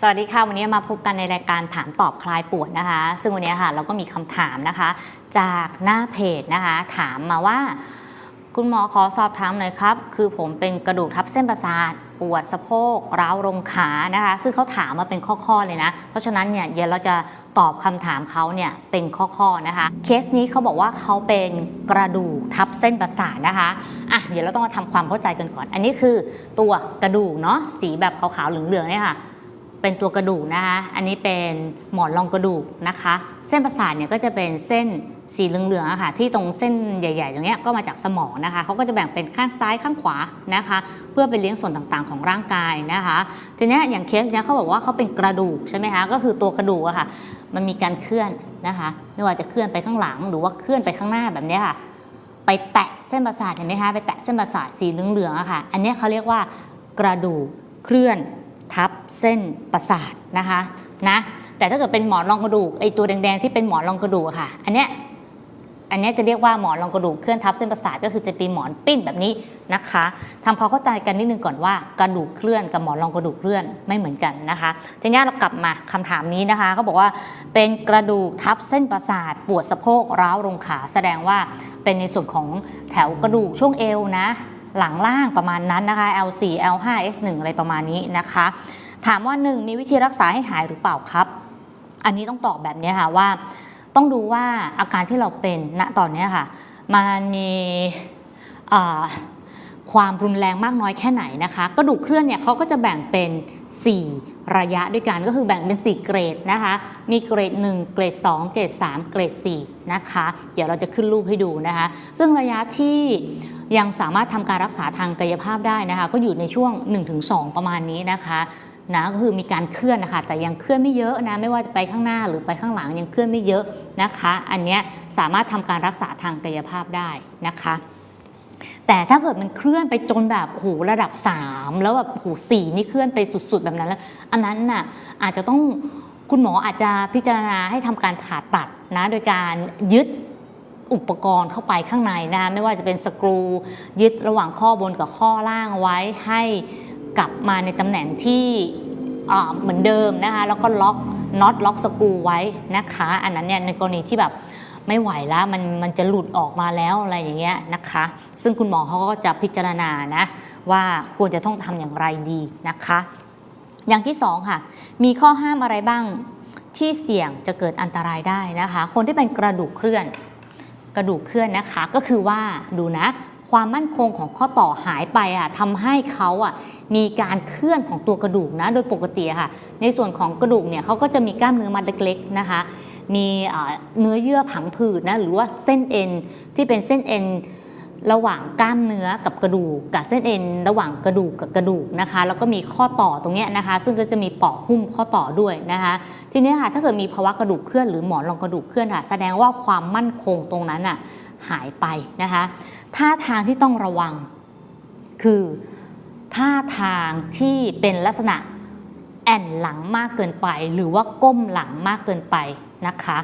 สวัสดีค่ะ วันนี้มาพบกันในรายการถามตอบคลายปวดนะคะ ซึ่งวันนี้ค่ะเราก็มีคำถามนะคะ จากหน้าเพจนะคะ ถามมาว่า คุณหมอขอสอบถามหน่อยครับ คือผมเป็นกระดูกทับเส้นประสาทปวดสะโพกร้าวลงขานะคะ ซึ่งเขาถามมาเป็นข้อๆเลยนะ เพราะฉะนั้นเนี่ยเดี๋ยวเราจะตอบคำถามเขาเนี่ยเป็นข้อๆนะคะ เคสนี้เขาบอกว่าเขาเป็นกระดูกทับเส้นประสาทนะคะอะเดี๋ยวเราต้องมาทำความเข้าใจกันก่อน อันนี้คือตัวกระดูกเนาะสีแบบขาวๆเหลืองๆเนี่ยค่ะ เป็นตัวกระดูกนะคะ อันนี้เป็นหมอนรองกระดูกนะคะ เส้นประสาทเนี่ยก็จะเป็นเส้นสีเหลืองๆอะค่ะ ที่ตรงเส้นใหญ่ๆตรงเนี้ยก็มาจากสมองนะคะ เขาก็จะแบ่งเป็นข้างซ้ายข้างขวานะคะ เพื่อไปเลี้ยงส่วนต่างๆของร่างกายนะคะ ทีเนี้ยอย่างเคสเนี้ยเขาบอกว่าเขาเป็นกระดูกใช่ไหมคะ ก็คือตัวกระดูกอะค่ะ มันมีการเคลื่อนนะคะ ไม่ว่าจะเคลื่อนไปข้างหลังหรือว่าเคลื่อนไปข้างหน้าแบบเนี้ยค่ะ ไปแตะเส้นประสาทเห็นไหมคะ ไปแตะเส้นประสาทสีเหลืองๆอะค่ะ อันเนี้ยเขาเรียกว่ากระดูกเคลื่อน ทับเส้นประสาทนะคะนะแต่ถ้าเกิดเป็นหมอนรองกระดูกไอตัวแดงๆที่เป็นหมอนรองกระดูกค่ะ อันเนี้ยอันเนี้ยจะเรียกว่าหมอนรองกระดูกเคลื่อนทับเส้นประสาทก็คือจะเป็นหมอนปิ้นแบบนี้นะคะทำความเข้าใจกันนิดนึงก่อนว่ากระดูกเคลื่อนกับหมอนรองกระดูกเคลื่อนไม่เหมือนกันนะคะทีนี้เรากลับมาคำถามนี้นะคะเขาบอกว่าเป็นกระดูกทับเส้นประสาทปวดสะโพกร้าวลงขาแสดงว่าเป็นในส่วนของแถวกระดูกช่วงเอวนะ หลังล่างประมาณนั้นนะคะ L4 L5 S1 อะไรประมาณนี้นะคะ ถามว่า 1 มีวิธีรักษาให้หายหรือเปล่าครับ อันนี้ต้องตอบแบบนี้ค่ะว่า ต้องดูว่าอาการที่เราเป็นณตอนนี้ค่ะ มันมีความรุนแรงมากน้อยแค่ไหนนะคะกระดูกเคลื่อนเนี่ยเขาก็จะแบ่งเป็น 4 ระยะด้วยกันก็คือแบ่งเป็น 4 เกรดนะคะ มีเกรด 1 เกรด 2 เกรด 3 เกรด 4 นะคะ เดี๋ยวเราจะขึ้นรูปให้ดูนะคะ ซึ่งระยะที่ ยังสามารถทำการรักษาทางกายภาพได้นะคะ ก็อยู่ในช่วง 1-2 ประมาณนี้นะคะนะก็คือมีการเคลื่อนนะคะแต่ยังเคลื่อนไม่เยอะนะไม่ว่าจะไปข้างหน้าหรือไปข้างหลังยังเคลื่อนไม่เยอะนะคะ อันเนี้ยสามารถทำการรักษาทางกายภาพได้นะคะ แต่ถ้าเกิดมันเคลื่อนไปจนแบบโอ้โหระดับ 3 แล้วแบบโอ้โหสี่นี่เคลื่อนไปสุด ๆ แบบนั้นแล้วอันนั้นน่ะอาจจะต้องคุณหมออาจจะพิจารณาให้ทำการผ่าตัดนะโดยการยึด อุปกรณ์เข้าไปข้างในนะไม่ว่าจะเป็นสกรูยึดระหว่างข้อบนกับข้อล่างไว้ให้กลับมาในตำแหน่งที่เหมือนเดิมนะคะแล้วก็ล็อกน็อตล็อกสกรูไว้นะคะ อันนั้นเนี่ยในกรณีที่แบบไม่ไหวแล้วมันมันจะหลุดออกมาแล้วอะไรอย่างเงี้ยนะคะ ซึ่งคุณหมอเขาก็จะพิจารณานะว่าควรจะต้องทำอย่างไรดีนะคะ อย่างที่สองค่ะ มีข้อห้ามอะไรบ้างที่เสี่ยงจะเกิดอันตรายได้นะคะ คนที่เป็นกระดูกเคลื่อน กระดูกเคลื่อนนะคะ ก็คือว่าดูนะ ความมั่นคงของข้อต่อหายไปอะทำให้เขาอะมีการเคลื่อนของตัวกระดูกนะ โดยปกติค่ะ ในส่วนของกระดูกเนี่ยเขาก็จะมีกล้ามเนื้อมัดเล็กๆนะคะ มีเอ่อเนื้อเยื่อผังผืดนะหรือว่าเส้นเอ็นที่เป็นเส้นเอ็น ระหว่างกล้ามเนื้อกับกระดูกกับเส้นเอ็น ระหว่างกระดูกกับกระดูกนะคะ แล้วก็มีข้อต่อตรงนี้นะคะ ซึ่งก็จะมีปอกหุ้มข้อต่อด้วยนะคะ ทีนี้ค่ะถ้าเกิดมีภาวะกระดูกเคลื่อนหรือหมอนรองกระดูกเคลื่อนค่ะ แสดงว่าความมั่นคงตรงนั้นอะหายไปนะคะท่าทางที่ต้องระวัง คือท่าทางที่เป็นลักษณะแอนหลังมากเกินไป หรือว่าก้มหลังมากเกินไปนะคะ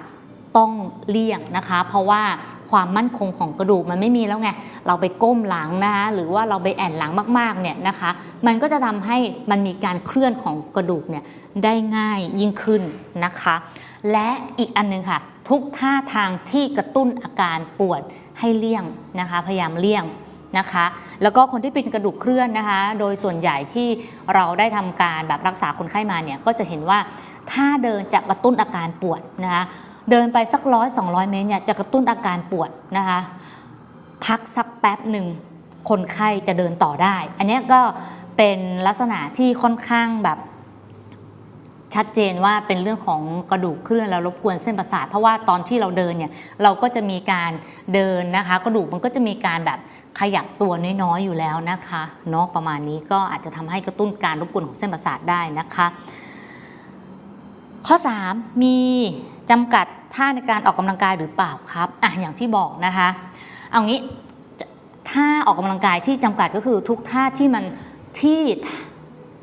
ต้องเลี่ยงนะคะ เพราะว่า ความมั่นคงของกระดูกมันไม่มีแล้วไง เราไปก้มหลังนะคะหรือว่าเราไปแอนหลังมากๆเนี่ยนะคะ มันก็จะทำให้มันมีการเคลื่อนของกระดูกเนี่ยได้ง่ายยิ่งขึ้นนะคะ และอีกอันหนึงค่ะ ทุกท่าทางที่กระตุ้นอาการปวดให้เลี่ยงนะคะ พยายามเลี่ยงนะคะ แล้วก็คนที่เป็นกระดูกเคลื่อนนะคะ โดยส่วนใหญ่ที่เราได้ทำการแบบรักษาคนไข้มาเนี่ยก็จะเห็นว่าถ้าเดินจะกระตุ้นอาการปวดนะคะ เดินไปสักร้อยสองร้อยเมตรเนี่ยจะกระตุ้นอาการปวดนะคะพักสักแป๊บหนึ่งคนไข้จะเดินต่อได้ อันนี้ก็เป็นลักษณะที่ค่อนข้างแบบชัดเจนว่าเป็นเรื่องของกระดูกเคลื่อนแล้วรบกวนเส้นประสาท เพราะว่าตอนที่เราเดินเนี่ยเราก็จะมีการเดินนะคะ กระดูกมันก็จะมีการแบบขยับตัวน้อยๆอยู่แล้วนะคะเนาะประมาณนี้ก็อาจจะทำให้กระตุ้นการรบกวนของเส้นประสาทได้นะคะ ข้อ 3 มี จำกัดท่าในการออกกำลังกายหรือเปล่าครับอะอย่างที่บอกนะคะเอางี้ท่าออกกำลังกายที่จำกัดก็คือทุกท่าที่มันที่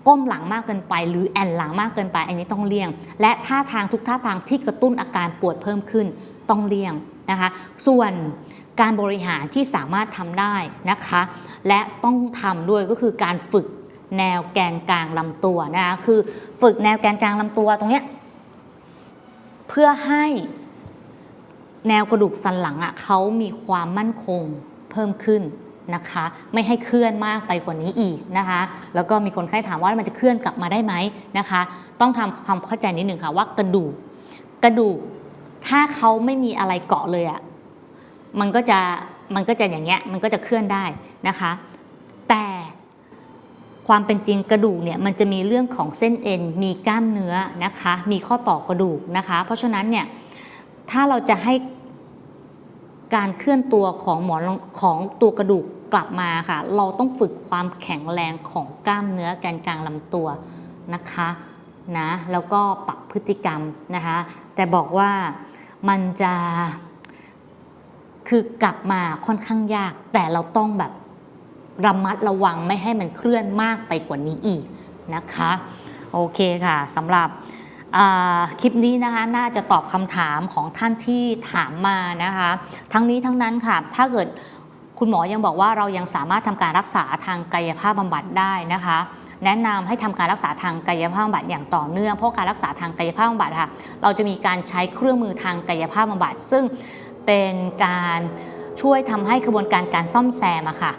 ก้มหลังมากเกินไป หรือแอนหลังมากเกินไป อันนี้ต้องเลี่ยง และท่าทางทุกท่าทางที่กระตุ้นอาการปวดเพิ่มขึ้นต้องเลี่ยงนะคะ ส่วนการบริหารที่สามารถทำได้นะคะ และต้องทำด้วยก็คือการฝึกแนวแกนกลางลำตัวนะคะคือฝึกแนวแกนกลางลำตัวตรงเนี้ย เพื่อให้แนวกระดูกสันหลังอะ่ะเขามีความมั่นคงเพิ่มขึ้นนะคะ ไม่ให้เคลื่อนมากไปกว่านี้อีกนะคะ แล้วก็มีคนไข้ถามว่ามันจะเคลื่อนกลับมาได้ไหมนะคะ ต้องทำความเข้าใจนิดหนึ่งค่ะว่ากระดูกกระดูกถ้าเขาไม่มีอะไรเกาะเลยอะ่ะมันก็จะมันก็จะอย่างเงี้ยมันก็จะเคลื่อนได้นะคะ ความเป็นจริงกระดูกเนี่ยมันจะมีเรื่องของเส้นเอ็น มีกล้ามเนื้อนะคะ มีข้อต่อกระดูกนะคะ เพราะฉะนั้นเนี่ยถ้าเราจะให้การเคลื่อนตัวของหมอนของตัวกระดูกกลับมาค่ะ เราต้องฝึกความแข็งแรงของกล้ามเนื้อแกนกลางลำตัวนะคะนะแล้วก็ปรับพฤติกรรมนะคะ แต่บอกว่ามันจะคือกลับมาค่อนข้างยาก แต่เราต้องแบบ ระมัดระวังไม่ให้มันเคลื่อนมากไปกว่านี้อีกนะคะโอเคค่ะสำหรับคลิปนี้นะคะน่าจะตอบคำถามของท่านที่ถามมานะคะ ทั้งนี้ทั้งนั้นค่ะถ้าเกิดคุณหมอยังบอกว่าเรายังสามารถทำการรักษาทางกายภาพบำบัดได้นะคะแนะนำให้ทำการรักษาทางกายภาพบำบัดอย่างต่อเนื่องเพราะการรักษาทางกายภาพบำบัดค่ะเราจะมีการใช้เครื่องมือทางกายภาพบำบัดซึ่งเป็นการช่วยทำให้กระบวนการการซ่อมแซมอะค่ะ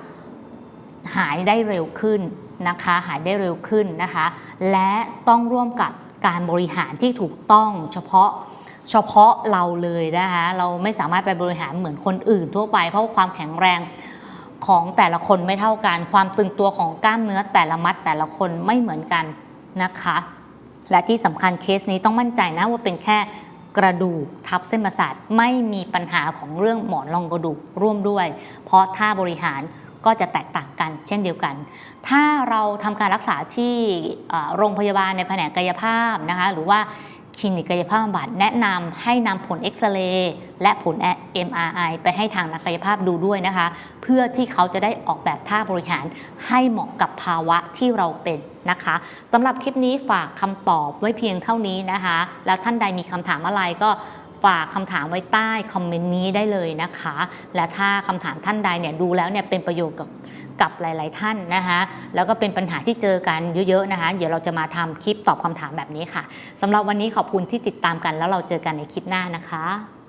หายได้เร็วขึ้นนะคะหายได้เร็วขึ้นนะคะ และต้องร่วมกับการบริหารที่ถูกต้องเฉพาะเฉพาะเราเลยนะคะเราไม่สามารถไปบริหารเหมือนคนอื่นทั่วไป เพราะความแข็งแรงของแต่ละคนไม่เท่ากัน ความตึงตัวของกล้ามเนื้อแต่ละมัดแต่ละคนไม่เหมือนกันนะคะ และที่สำคัญเคสนี้ต้องมั่นใจนะว่าเป็นแค่กระดูกทับเส้นประสาทไม่มีปัญหาของเรื่องหมอนรองกระดูกร่วมด้วย เพราะท่าบริหาร ก็จะแตกต่างกันเช่นเดียวกัน ถ้าเราทำการรักษาที่โรงพยาบาลในแผนกกายภาพนะคะหรือว่าคลินิกกายภาพบำบัดแนะนำให้นำผลเอ็กซเรย์และผล MRI ไปให้ทางนักกายภาพดูด้วยนะคะ เพื่อที่เขาจะได้ออกแบบท่าบริหารให้เหมาะกับภาวะที่เราเป็นนะคะสำหรับคลิปนี้ฝากคำตอบไว้เพียงเท่านี้นะคะ แล้วท่านใดมีคำถามอะไรก็ ฝากคำถามไว้ใต้คอมเมนต์นี้ได้เลยนะคะ และถ้าคำถามท่านใดเนี่ยดูแล้วเนี่ยเป็นประโยชน์กับกับหลาย ๆ ท่านนะคะแล้วก็เป็นปัญหาที่เจอกันเยอะ ๆ นะคะ เดี๋ยวเราจะมาทำคลิปตอบคำถามแบบนี้ค่ะสำหรับวันนี้ขอบคุณที่ติดตามกัน แล้วเราเจอกันในคลิปหน้านะคะ